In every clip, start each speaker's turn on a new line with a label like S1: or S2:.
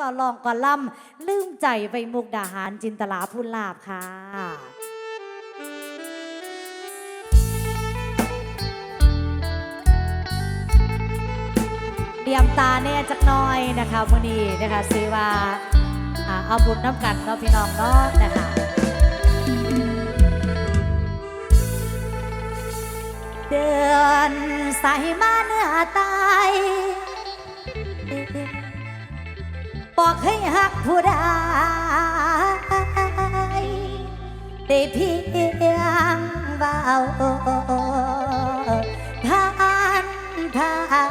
S1: ก่อนลองก่อนล่ำลืมใจไปมุกดาหารจินตลาพูนลาบค่ะเตรียมตาแน่จักน้อยนะคะมื่อนี้นะคะซื้อว่าเอาบุญน้ำกันเนาะพี่น้องเนาะนะคะเดือนใส่มาเนื้อตาย บอกให้หักผู้ใดได้เพียงเบาผ่านผ่าน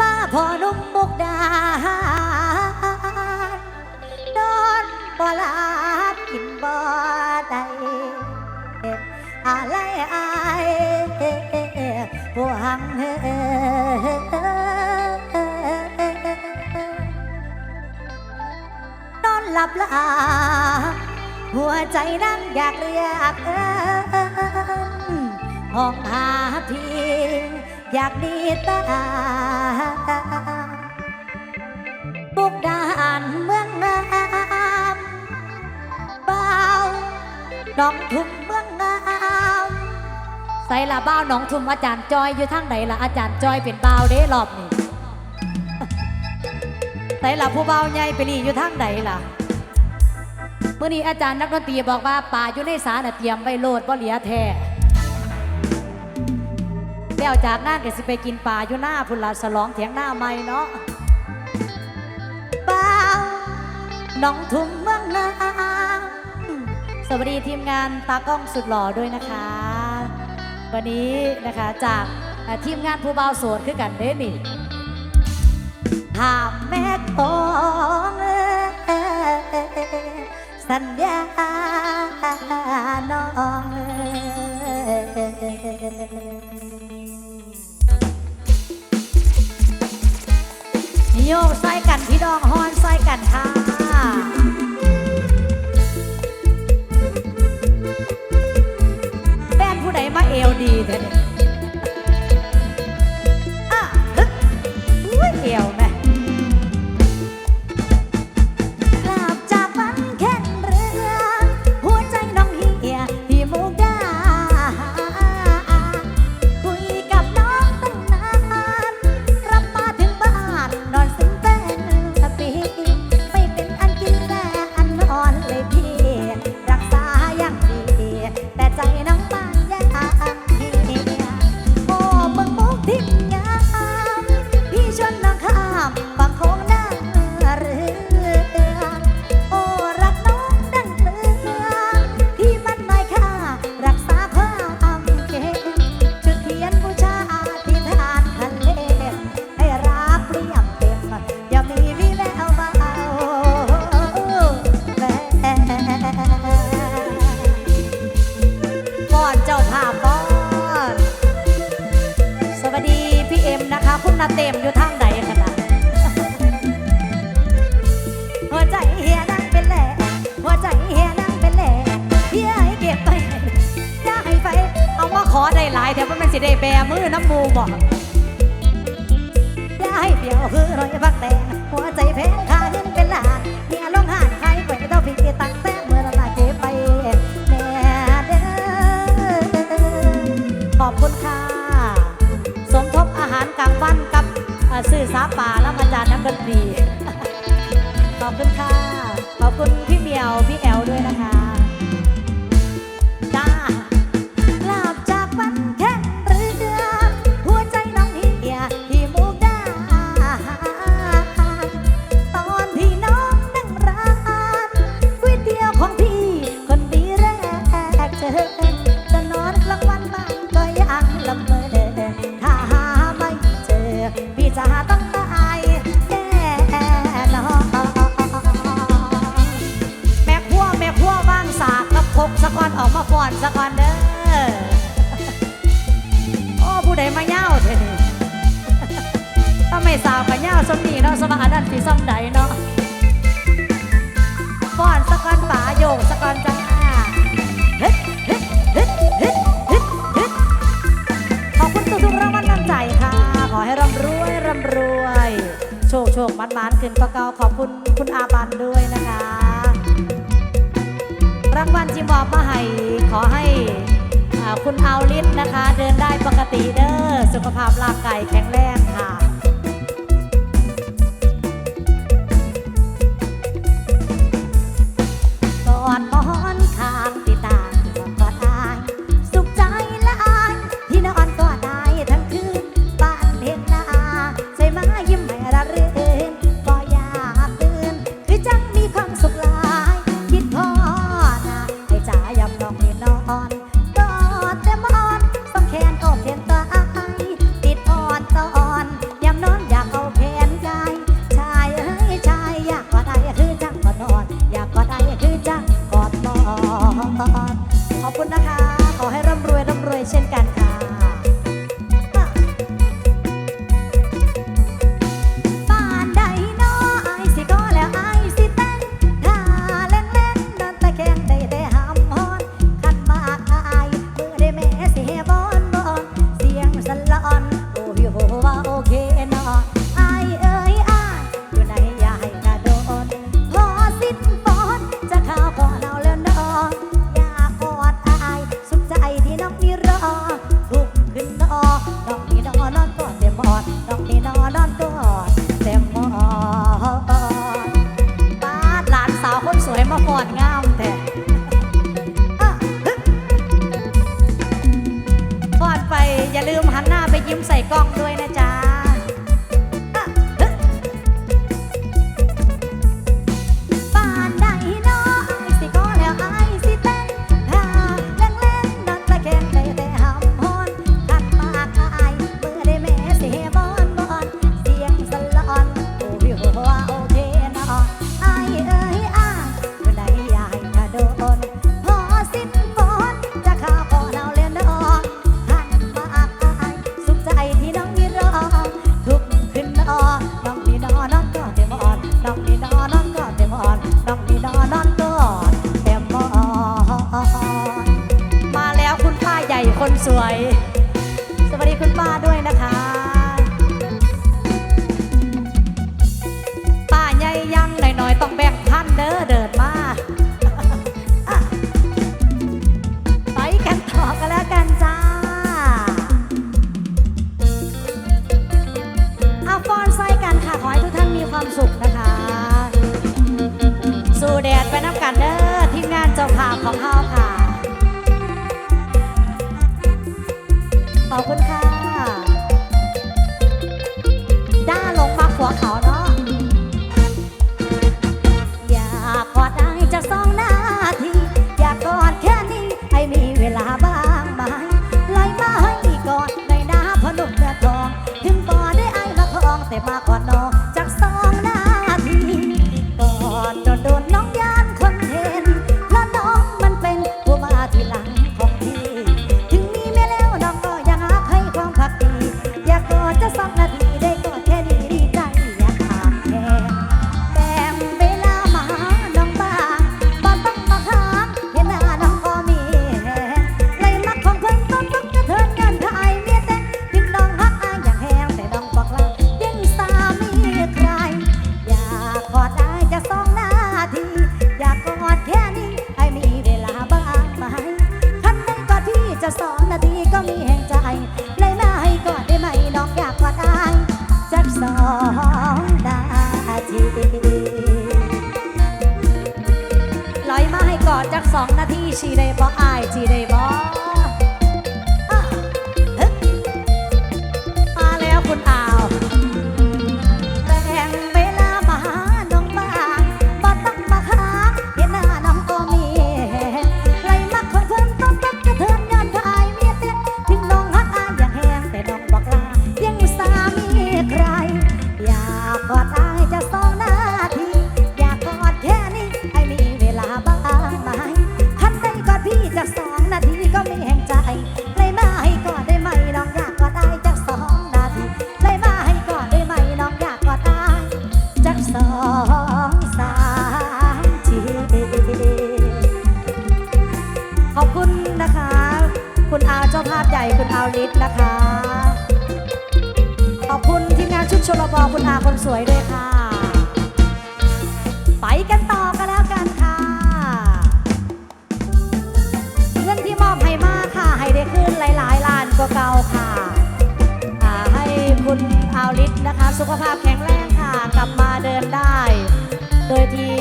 S1: ป้าพ่อนุ่มมุกดาหารนอนบ่ลับ หลับลาหัวใจนั่งอยากเรียกเอิ้นห้องหาพี่อยากดีตาบุกดาหารเมืองน้ำเบาหนองทุ่มเมืองงามใส่ละเบ้าหนองทุ่มอาจารย์จอยอยู่ทางไหนละอาจารย์จอยเป็นเบาวเด้รอบนี้ใส่ละผู้เบาวใหญ่ไปรีอยู่ทางไหนล่ะ มื่อนี้อาจารย์นักดนตรีบอกว่าป่าอยู่ในสาน่ะเตรียมไว้โลดบ่เหลียแท้แล้วจากนั้นก็สิไปกินป่าอยู่หน้าพุ่นละฉลองเถียงหน้าใหม่เนาะป่าน้องทุ่มเมืองน้ำสวัสดีทีมงานตากล้องสุดหล่อด้วยนะคะ วันนี้นะคะจากทีมงานผู้เบาวโสดคือกันเด้นี่หามแม่ขอ สัญญาน้องโยกใส่กันพี่ดองฮอนใส่กันค่ะแฟนผู้ใดมาเอวดีเถอะ ภาพก่อนสวัสดีพี่เอ็มนะคะ คุณนาเต็มอยู่ทางไหนขนาดหัวใจเฮียนั่งเป็นแหล่หัวใจเฮียนั่งเป็นแหล่เฮียให้เก็บไปอย่าให้ไป เอามาขอได้หลายเดี๋ยวมันสิได้แบมือน้ำมูบอกอย่าให้เดียวคือรอยพักแดงหัวใจแพงคาเงินเป็นหลาเฮียลงหานใครไปเท่าพี่ตั้งแต่ สื่อสาป่าแล้วมาจารย์นักดนตรี ขอบคุณค่ะ ขอบคุณพี่เมียว อันนั้นสีซ้มใดเนาะฟ้อนสะกอนป่าโยกสะกอนจังอาเฮ็ดเฮ็ดเฮ็ดเฮ็ดเฮ็ดขอบคุณทุกทุกรางวัลน้ำใจค่ะ ขอให้ร่ำรวยร่ำรวย โชคโชคมันมันขึ้นประเกาขอบคุณคุณอาบันด้วยนะคะ รางวัลจิมบอบมาให้ขอให้คุณเอาลิศนะคะ เดินได้ปกติเด้อสุขภาพร่างกายแข็งแรงค่ะ นาทีก็มีแห่งใจเลยม้กอดได้ไหมน้องอยากกอด้ายสักสองนาทีลอยมาให้กอดจากสองนาทีชีได้บ่อายชีได้ สุขภาพแข็งแรงค่ะ กลับมาเดินได้ โดยที่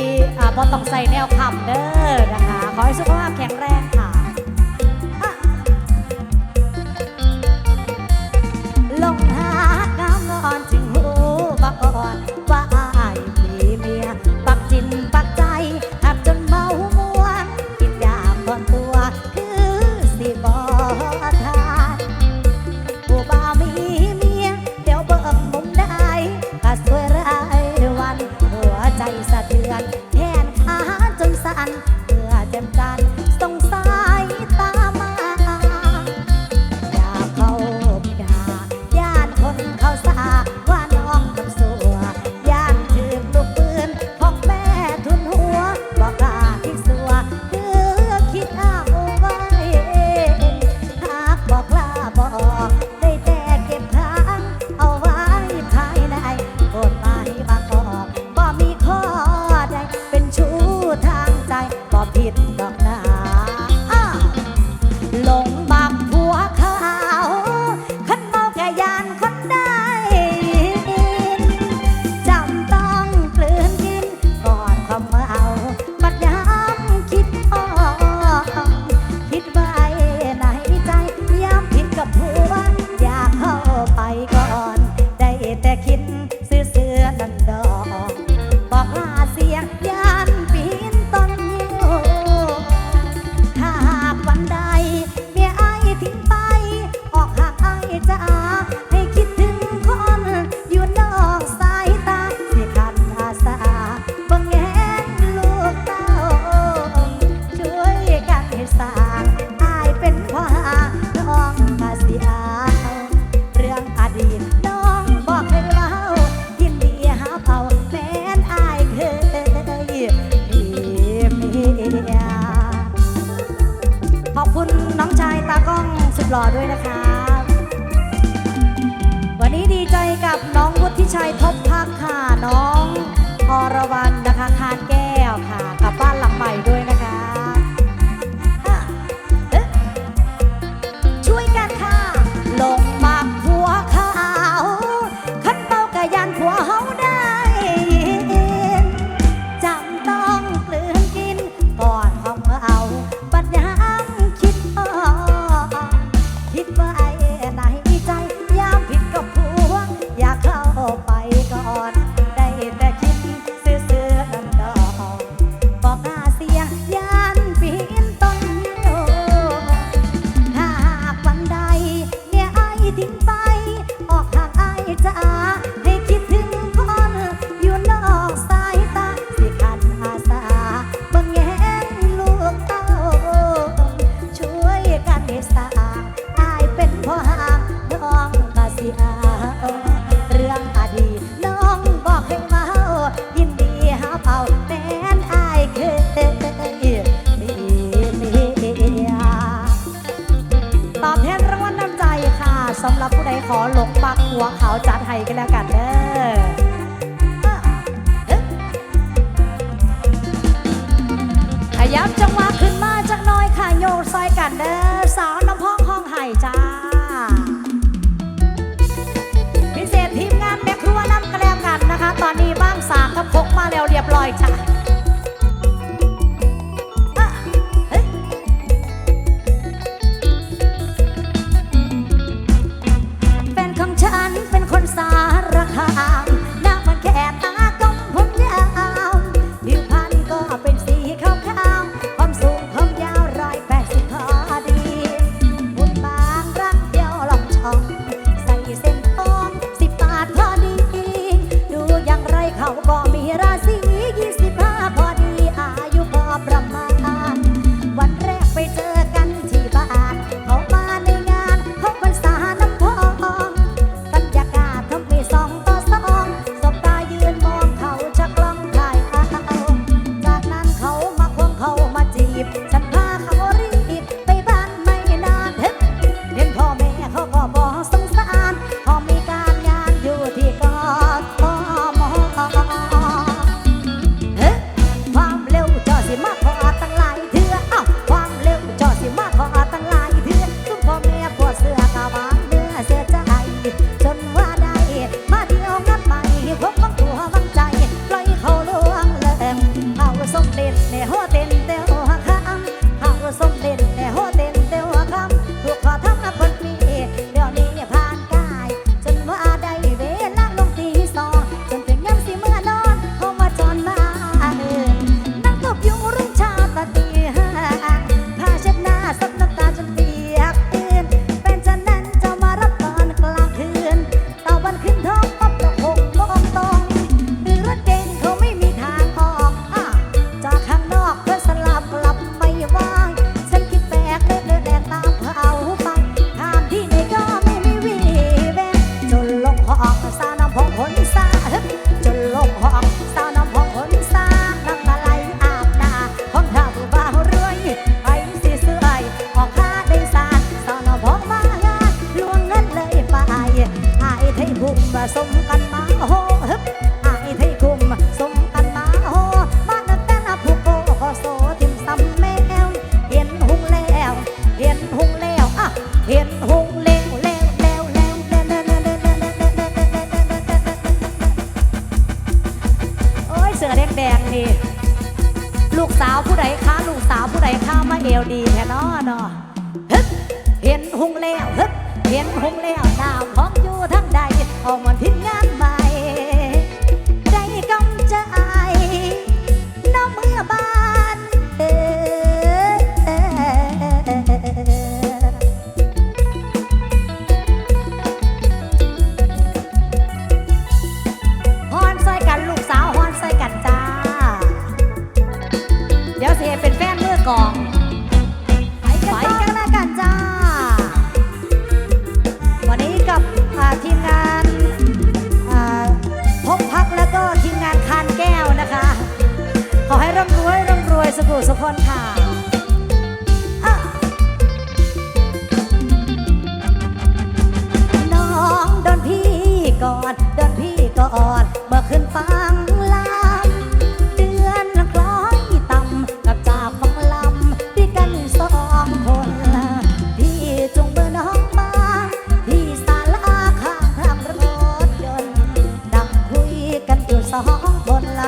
S1: พอต้องใส่แนวคำเด้อนะคะ ขอให้สุขภาพแข็งแรงค่ะ หล่อด้วยนะครับ วันนี้ดีใจกับน้องวุฒิชัยท นน้ำใจค่ะสำหรับผู้ใดขอหลงปักหัวเขาจัดให้กันแล้วกันเด้อยับจังหวะขึ้นมาจากน้อยค่ะโยกใส่กันเด้อสาวน้ำพองห้องไห่จ้า พิเศษทีมงานแม่ครัวน้ำกระแลกันนะคะ ตอนนี้บ้างสากทับพกมาแล้วเรียบร้อยจ้า อง ไปกันนะกันจ้า วันนี้กับทีมงานพบพักแล้วก็ทีมงานคานแก้วนะคะ ขอให้ร่ำรวยร่ำรวยสุขุสุขคนค่ะ ของคนละ